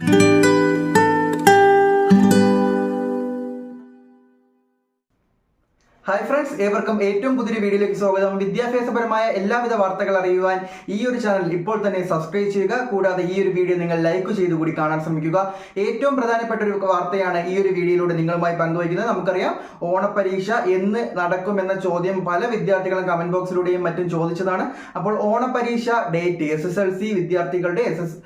Mm-hmm. Hi friends ഏവർക്കും ഏറ്റവും പുതിയൊരു വീഡിയോയിലേക്ക് സ്വാഗതം. വിദ്യാഭ്യാസപരമായ എല്ലാവിധ വാർത്തകൾ അറിയുവാൻ ഈ ഒരു ചാനൽ ഇപ്പോൾ തന്നെ സബ്സ്ക്രൈബ് ചെയ്യുക. കൂടാതെ ഈ ഒരു വീഡിയോ നിങ്ങൾ ലൈക്ക് ചെയ്തു കൂടി കാണാൻ ശ്രമിക്കുക. ഏറ്റവും പ്രധാനപ്പെട്ട ഒരു വാർത്തയാണ് ഈ ഒരു വീഡിയോയിലൂടെ നിങ്ങളുമായി പങ്കുവയ്ക്കുന്നത്. നമുക്കറിയാം ഓണപരീക്ഷ എന്ന് നടക്കുമെന്ന ചോദ്യം പല വിദ്യാർത്ഥികളും കമന്റ് ബോക്സിലൂടെയും മറ്റും ചോദിച്ചതാണ്. അപ്പോൾ ഓണപരീക്ഷ date S S L C വിദ്യാർത്ഥികളുടെ എസ് എസ്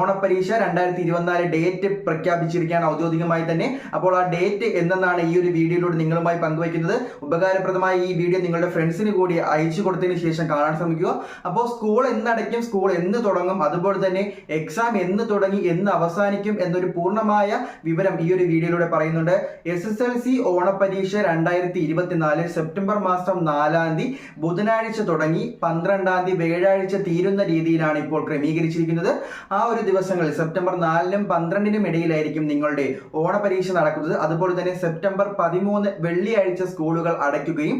ഓണപരീക്ഷ രണ്ടായിരത്തി ഇരുപത്തിനാല് ഡേറ്റ് പ്രഖ്യാപിച്ചിരിക്കുകയാണ് ഔദ്യോഗികമായി തന്നെ. അപ്പോൾ ആ ഡേറ്റ് എന്തെന്നാണ് ഈ ഒരു വീഡിയോയിലൂടെ നിങ്ങളുമായി പങ്കുവയ്ക്കുന്നത്. ഉപകാരപ്രദമായ ഈ വീഡിയോ നിങ്ങളുടെ ഫ്രണ്ട്സിന് കൂടി അയച്ചു കൊടുത്തതിന് ശേഷം കാണാൻ ശ്രമിക്കുക. അപ്പോൾ സ്കൂൾ എന്നടയ്ക്കും സ്കൂൾ എന്ന് തുടങ്ങും. അതുപോലെ തന്നെ എക്സാം എന്ന് തുടങ്ങി എന്ന് അവസാനിക്കും എന്നൊരു പൂർണമായ വിവരം ഈ ഒരു വീഡിയോയിലൂടെ പറയുന്നുണ്ട്. എസ് എസ് എൽ സി ഓണപരീക്ഷ രണ്ടായിരത്തി ഇരുപത്തിനാല് സെപ്റ്റംബർ മാസം നാലാം തീയതി ബുധനാഴ്ച തുടങ്ങി. പന്ത്രണ്ടാം തീയതി വ്യാഴാഴ്ച തീരുന്ന രീതിയിലാണ് ഇപ്പോൾ ക്രമീകരിച്ചിരിക്കുന്നത്. ആ ഒരു ദിവസങ്ങളിൽ സെപ്റ്റംബർ നാലിനും പന്ത്രണ്ടിനും ഇടയിലായിരിക്കും നിങ്ങളുടെ ഓണപരീക്ഷ നടക്കുന്നത്. അതുപോലെ തന്നെ സെപ്റ്റംബർ പതിമൂന്ന് വെള്ളിയാഴ്ച സ്കൂളുകൾ അടയ്ക്കുകയും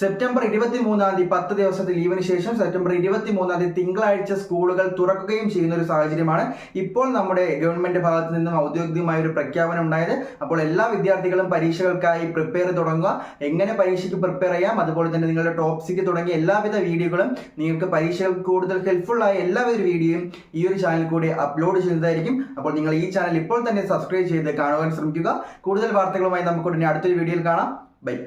സെപ്റ്റംബർ ഇരുപത്തി മൂന്നാം തീയതി പത്ത് ദിവസത്തെ ലീവിന് ശേഷം സെപ്റ്റംബർ ഇരുപത്തി മൂന്നാം തീയതി തിങ്കളാഴ്ച സ്കൂളുകൾ തുറക്കുകയും ചെയ്യുന്ന ഒരു സാഹചര്യമാണ് ഇപ്പോൾ നമ്മുടെ ഗവൺമെന്റ് ഭാഗത്ത് നിന്നും ഔദ്യോഗികമായ ഒരു പ്രഖ്യാപനം ഉണ്ടായത്. അപ്പോൾ എല്ലാ വിദ്യാർത്ഥികളും പരീക്ഷകൾക്കായി പ്രിപ്പയർ തുടങ്ങുക. എങ്ങനെ പരീക്ഷയ്ക്ക് പ്രിപ്പയർ ചെയ്യാം? അതുപോലെ തന്നെ നിങ്ങളുടെ ടോപ്സിക്ക് തുടങ്ങിയ എല്ലാവിധ വീഡിയോകളും നിങ്ങൾക്ക് പരീക്ഷകൾക്ക് കൂടുതൽ ഹെൽപ്ഫുൾ ആയ എല്ലാവിധ വീഡിയോയും ഈ ഒരു ചാനൽ കൂടി അപ്ലോഡ് ചെയ്യുന്നതായിരിക്കും. അപ്പോൾ നിങ്ങൾ ഈ ചാനൽ ഇപ്പോൾ തന്നെ സബ്സ്ക്രൈബ് ചെയ്ത് കാണുവാൻ ശ്രമിക്കുക. കൂടുതൽ വാർത്തകളുമായി നമുക്ക് ഉടനെ അടുത്തൊരു വീഡിയോയിൽ കാണാം. ബൈ.